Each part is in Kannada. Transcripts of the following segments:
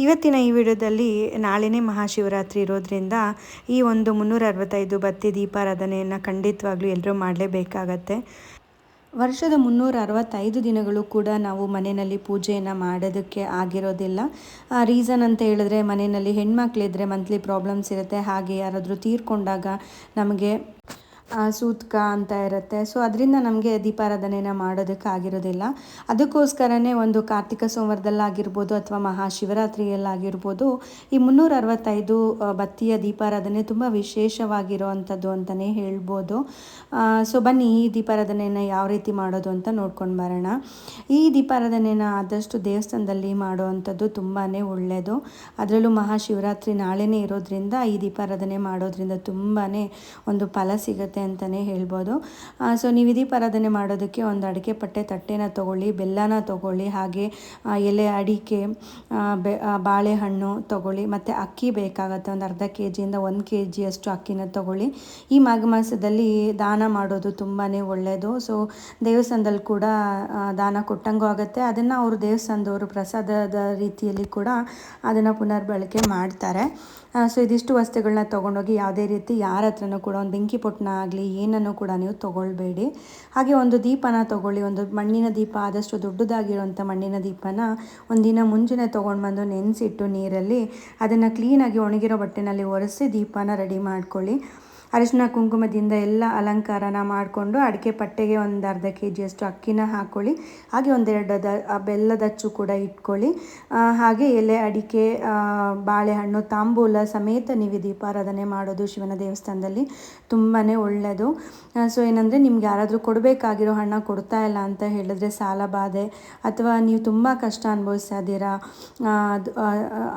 ಇವತ್ತಿನ ಈ ವಿಡಿಯೋದಲ್ಲಿ ನಾಳೆನೇ ಮಹಾಶಿವರಾತ್ರಿ ಇರೋದ್ರಿಂದ ಈ ಒಂದು ಮುನ್ನೂರ ಅರವತ್ತೈದು ಬತ್ತಿ ದೀಪಾರಾಧನೆಯನ್ನು ಖಂಡಿತವಾಗ್ಲೂ ಎಲ್ಲರೂ ಮಾಡಲೇಬೇಕಾಗತ್ತೆ. ವರ್ಷದ ಮುನ್ನೂರ ಅರವತ್ತೈದು ದಿನಗಳು ಕೂಡ ನಾವು ಮನೆಯಲ್ಲಿ ಪೂಜೆಯನ್ನು ಮಾಡೋದಕ್ಕೆ ಆಗಿರೋದಿಲ್ಲ. ರೀಸನ್ ಅಂತ ಹೇಳಿದ್ರೆ ಮನೆಯಲ್ಲಿ ಹೆಣ್ಮಕ್ಳಿದ್ರೆ ಮಂತ್ಲಿ ಪ್ರಾಬ್ಲಮ್ಸ್ ಇರುತ್ತೆ. ಹಾಗೆ ಯಾರಾದರೂ ತೀರ್ಕೊಂಡಾಗ ನಮಗೆ ಸೂತಕ ಅಂತ ಇರುತ್ತೆ. ಸೊ ಅದರಿಂದ ನಮಗೆ ದೀಪಾರಾಧನೆನ ಮಾಡೋದಕ್ಕೆ ಆಗಿರೋದಿಲ್ಲ ಅದಕ್ಕೋಸ್ಕರನೇ ಒಂದು ಕಾರ್ತಿಕ ಸೋಮವಾರದಲ್ಲಾಗಿರ್ಬೋದು ಅಥವಾ ಮಹಾಶಿವರಾತ್ರಿಯಲ್ಲಾಗಿರ್ಬೋದು, ಈ ಮುನ್ನೂರ ಅರವತ್ತೈದು ಬತ್ತಿಯ ದೀಪಾರಾಧನೆ ತುಂಬ ವಿಶೇಷವಾಗಿರುವಂಥದ್ದು ಅಂತಲೇ ಹೇಳ್ಬೋದು. ಸೊ ಬನ್ನಿ ಈ ದೀಪಾರಾಧನೆಯನ್ನು ಯಾವ ರೀತಿ ಮಾಡೋದು ಅಂತ ನೋಡ್ಕೊಂಡು ಬರೋಣ. ಈ ದೀಪಾರಾಧನೆನ ಆದಷ್ಟು ದೇವಸ್ಥಾನದಲ್ಲಿ ಮಾಡುವಂಥದ್ದು ತುಂಬಾ ಒಳ್ಳೆಯದು ಅದರಲ್ಲೂ ಮಹಾಶಿವರಾತ್ರಿ ನಾಳೆನೇ ಇರೋದ್ರಿಂದ ಈ ದೀಪಾರಾಧನೆ ಮಾಡೋದ್ರಿಂದ ತುಂಬಾ ಒಂದು ಫಲ ಸಿಗುತ್ತೆ. ಅಂತಲೇ ಹೇಳ್ಬೋದು. ಸೊ ನೀವು ಇದೀಪಾರಾಧನೆ ದೀಪಾರಾಧನೆ ಮಾಡೋದಕ್ಕೆ ಒಂದು ಅಡಿಕೆ ಪಟ್ಟೆ ತಟ್ಟೆನ ತೊಗೊಳ್ಳಿ, ಬೆಲ್ಲನ ತೊಗೊಳ್ಳಿ, ಹಾಗೆ ಎಲೆ ಅಡಿಕೆ ಬೆ ಬಾಳೆಹಣ್ಣು ತೊಗೊಳ್ಳಿ, ಮತ್ತು ಅಕ್ಕಿ ಬೇಕಾಗುತ್ತೆ, ಒಂದು ಅರ್ಧ ಕೆ ಜಿಯಿಂದ ಒಂದು ಕೆ ಜಿಯಷ್ಟು ಅಕ್ಕಿನ ತೊಗೊಳ್ಳಿ. ಈ ಮಾಘ ಮಾಸದಲ್ಲಿ ದಾನ ಮಾಡೋದು ತುಂಬಾ ಒಳ್ಳೆಯದು ಸೊ ದೇವಸ್ಥಾನದಲ್ಲಿ ಕೂಡ ದಾನ ಕೊಟ್ಟಂಗೂ ಆಗುತ್ತೆ. ಅದನ್ನು ಅವರು ದೇವಸ್ಥಾನದವರು ಪ್ರಸಾದದ ರೀತಿಯಲ್ಲಿ ಕೂಡ ಅದನ್ನು ಪುನರ್ಬಳಕೆ ಮಾಡ್ತಾರೆ. ಸೊ ಇದಿಷ್ಟು ವಸ್ತುಗಳನ್ನ ತೊಗೊಂಡೋಗಿ ಯಾವುದೇ ರೀತಿ ಯಾರ ಹತ್ರನೂ ಕೂಡ ಒಂದು ಬೆಂಕಿ ಪೊಟ್ಟಣ ಆಗಲಿ, ಏನನ್ನು ಕೂಡ ನೀವು ತೊಗೊಳ್ಬೇಡಿ. ಹಾಗೆ ಒಂದು ದೀಪನ ತೊಗೊಳ್ಳಿ. ಒಂದು ಮಣ್ಣಿನ ದೀಪ, ಆದಷ್ಟು ದೊಡ್ಡದಾಗಿರುವಂಥ ಮಣ್ಣಿನ ದೀಪನ ಒಂದಿನ ಮುಂಚೆನೇ ತೊಗೊಂಡು ಬಂದು ನೆನೆಸಿಟ್ಟು ನೀರಲ್ಲಿ ಅದನ್ನು ಕ್ಲೀನಾಗಿ ಒಣಗಿರೋ ಬಟ್ಟೆನಲ್ಲಿ ಒರೆಸಿ ದೀಪನ ರೆಡಿ ಮಾಡ್ಕೊಳ್ಳಿ. ಅರಿಶಿನ ಕುಂಕುಮದಿಂದ ಎಲ್ಲ ಅಲಂಕಾರನ ಮಾಡಿಕೊಂಡು ಅಡಿಕೆ ಪಟ್ಟೆಗೆ ಒಂದು ಅರ್ಧ ಕೆ ಜಿಯಷ್ಟು ಅಕ್ಕಿನ ಹಾಕ್ಕೊಳ್ಳಿ ಹಾಗೆ ಒಂದೆರಡು ದ ಬೆಲ್ಲದಚ್ಚು ಕೂಡ ಇಟ್ಕೊಳ್ಳಿ. ಹಾಗೆ ಎಲೆ, ಅಡಿಕೆ ಬಾಳೆಹಣ್ಣು, ತಾಂಬೂಲ ಸಮೇತ ನೀವು ದೀಪಾರಾಧನೆ ಮಾಡೋದು ಶಿವನ ದೇವಸ್ಥಾನದಲ್ಲಿ ತುಂಬಾ ಒಳ್ಳೆಯದು ಸೊ ಏನಂದರೆ ನಿಮ್ಗೆ ಯಾರಾದರೂ ಕೊಡಬೇಕಾಗಿರೋ ಹಣ ಕೊಡ್ತಾ ಇಲ್ಲ ಅಂತ ಹೇಳಿದ್ರೆ ಸಾಲ ಬಾಧೆ, ಅಥವಾ ನೀವು ತುಂಬ ಕಷ್ಟ ಅನುಭವಿಸ್ತಾ ಇದ್ದೀರಾ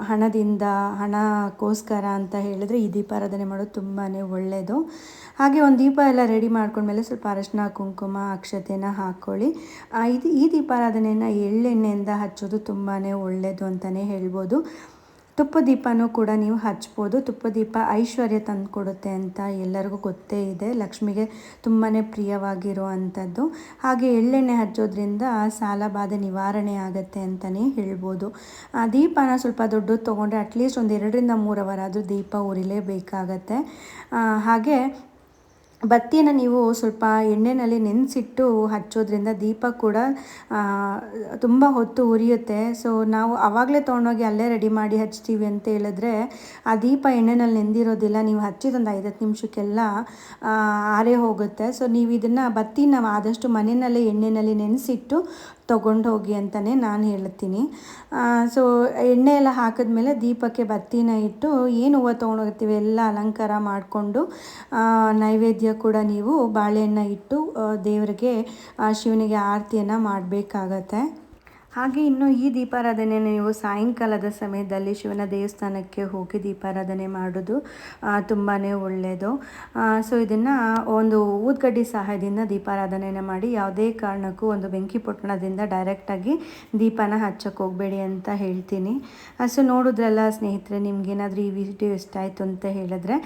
ಹಣದಿಂದ, ಹಣಕ್ಕೋಸ್ಕರ ಅಂತ ಹೇಳಿದ್ರೆ ಈ ದೀಪಾರಾಧನೆ ಮಾಡೋದು ತುಂಬಾ ಒಳ್ಳೆಯದು ಹಾಗೆ ಒಂದು ದೀಪ ಎಲ್ಲ ರೆಡಿ ಮಾಡ್ಕೊಂಡ್ಮೇಲೆ ಸ್ವಲ್ಪ ಅರಶಿನ, ಕುಂಕುಮ, ಅಕ್ಷತೆನ ಹಾಕ್ಕೊಳ್ಳಿ ಇದು ಈ ದೀಪಾರಾಧನೆಯನ್ನು ಎಳ್ಳೆಣ್ಣೆಯಿಂದ ಹಚ್ಚೋದು ತುಂಬಾ ಒಳ್ಳೆಯದು ಅಂತಲೇ ಹೇಳ್ಬೋದು. ತುಪ್ಪ ದೀಪನೂ ಕೂಡ ನೀವು ಹಚ್ಬೋದು. ತುಪ್ಪ ದೀಪ ಐಶ್ವರ್ಯ ತಂದು ಕೊಡುತ್ತೆ ಅಂತ ಎಲ್ಲರಿಗೂ ಗೊತ್ತೇ ಇದೆ. ಲಕ್ಷ್ಮಿಗೆ ತುಂಬಾ ಪ್ರಿಯವಾಗಿರುವಂಥದ್ದು ಹಾಗೆ ಎಳ್ಳೆಣ್ಣೆ ಹಚ್ಚೋದ್ರಿಂದ ಸಾಲ ಬಾಧೆ ನಿವಾರಣೆ ಆಗುತ್ತೆ ಅಂತಲೇ ಹೇಳ್ಬೋದು. ದೀಪನ ಸ್ವಲ್ಪ ದೊಡ್ಡದು ತೊಗೊಂಡ್ರೆ ಅಟ್ಲೀಸ್ಟ್ ಒಂದು ಎರಡರಿಂದ ಮೂರು ದೀಪ ಉರಿಲೇಬೇಕಾಗತ್ತೆ. ಹಾಗೆ ಬತ್ತಿಯನ್ನು ನೀವು ಸ್ವಲ್ಪ ಎಣ್ಣೆಯಲ್ಲಿ ನೆನೆಸಿಟ್ಟು ಹಚ್ಚೋದ್ರಿಂದ ದೀಪ ಕೂಡ ತುಂಬ ಹೊತ್ತು ಉರಿಯುತ್ತೆ. ಸೊ ನಾವು ಆವಾಗಲೇ ತೊಗೊಂಡೋಗಿ ಅಲ್ಲೇ ರೆಡಿ ಮಾಡಿ ಹಚ್ತೀವಿ ಅಂತ ಹೇಳಿದ್ರೆ, ಆ ದೀಪ ಎಣ್ಣೆನಲ್ಲಿ ನೆಂದಿರೋದಿಲ್ಲ. ನೀವು ಹಚ್ಚಿದೊಂದು ಐದತ್ತು ನಿಮಿಷಕ್ಕೆಲ್ಲ ಆರೇ ಹೋಗುತ್ತೆ. ಸೊ ನೀವು ಇದನ್ನು ಬತ್ತಿನ ಆದಷ್ಟು ಮನೆಯಲ್ಲೇ ಎಣ್ಣೆಯಲ್ಲಿ ನೆನೆಸಿಟ್ಟು ಹೋಗಿ ಅಂತಲೇ ನಾನು ಹೇಳ್ತೀನಿ. ಸೊ ಎಣ್ಣೆ ಎಲ್ಲ ಹಾಕಿದ್ಮೇಲೆ ದೀಪಕ್ಕೆ ಬತ್ತಿನ ಇಟ್ಟು ಏನು ಹೂವು ತೊಗೊಂಡೋಗ್ತೀವಿ ಎಲ್ಲ ಅಲಂಕಾರ ಮಾಡಿಕೊಂಡು ನೈವೇದ್ಯ ಕೂಡ ನೀವು ಬಾಳೆಹಣ್ಣ ಇಟ್ಟು ದೇವರಿಗೆ ಶಿವನಿಗೆ ಆರತಿಯನ್ನು ಮಾಡಬೇಕಾಗತ್ತೆ. ಹಾಗೆ ಇನ್ನು ಈ ದೀಪಾರಾಧನೆ ನೀವು ಸಾಯಂಕಾಲದ ಸಮಯದಲ್ಲಿ ಶಿವನ ದೇವಸ್ಥಾನಕ್ಕೆ ಹೋಗಿ ದೀಪಾರಾಧನೆ ಮಾಡೋದು ತುಂಬಾ ಒಳ್ಳೆಯದು. ಸೊ ಇದನ್ನು ಒಂದು ಊದ್ಗಡ್ಡಿ ಸಹಾಯದಿಂದ ದೀಪಾರಾಧನೆಯನ್ನು ಮಾಡಿ ಯಾವುದೇ ಕಾರಣಕ್ಕೂ ಒಂದು ಬೆಂಕಿ ಪೊಟ್ಟಣದಿಂದ ಡೈರೆಕ್ಟಾಗಿ ದೀಪನ ಹಚ್ಚಕ್ಕೆ ಹೋಗಬೇಡಿ ಅಂತ ಹೇಳ್ತೀನಿ. ಸೊ ನೋಡಿದ್ರಲ್ಲ ಸ್ನೇಹಿತರೆ ನಿಮಗೇನಾದರೂ ಈ ವಿಡಿಯೋ ಇಷ್ಟ ಆಯಿತು ಅಂತ ಹೇಳಿದ್ರೆ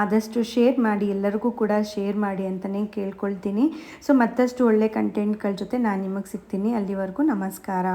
ಆದಷ್ಟು ಶೇರ್ ಮಾಡಿ, ಎಲ್ಲರಿಗೂ ಕೂಡ ಶೇರ್ ಮಾಡಿ ಅಂತಲೇ ಕೇಳ್ಕೊಳ್ತೀನಿ. ಸೊ ಮತ್ತಷ್ಟು ಒಳ್ಳೆ ಕಂಟೆಂಟ್ಗಳ ಜೊತೆ ನಾನು ನಿಮಗೆ ಸಿಗ್ತೀನಿ. ಅಲ್ಲಿವರೆಗೂ ನಮಸ್ಕಾರ.